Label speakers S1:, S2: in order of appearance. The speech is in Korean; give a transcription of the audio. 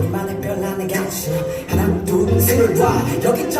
S1: 우리만의 별난의 가치 하나 둘셋와. 여기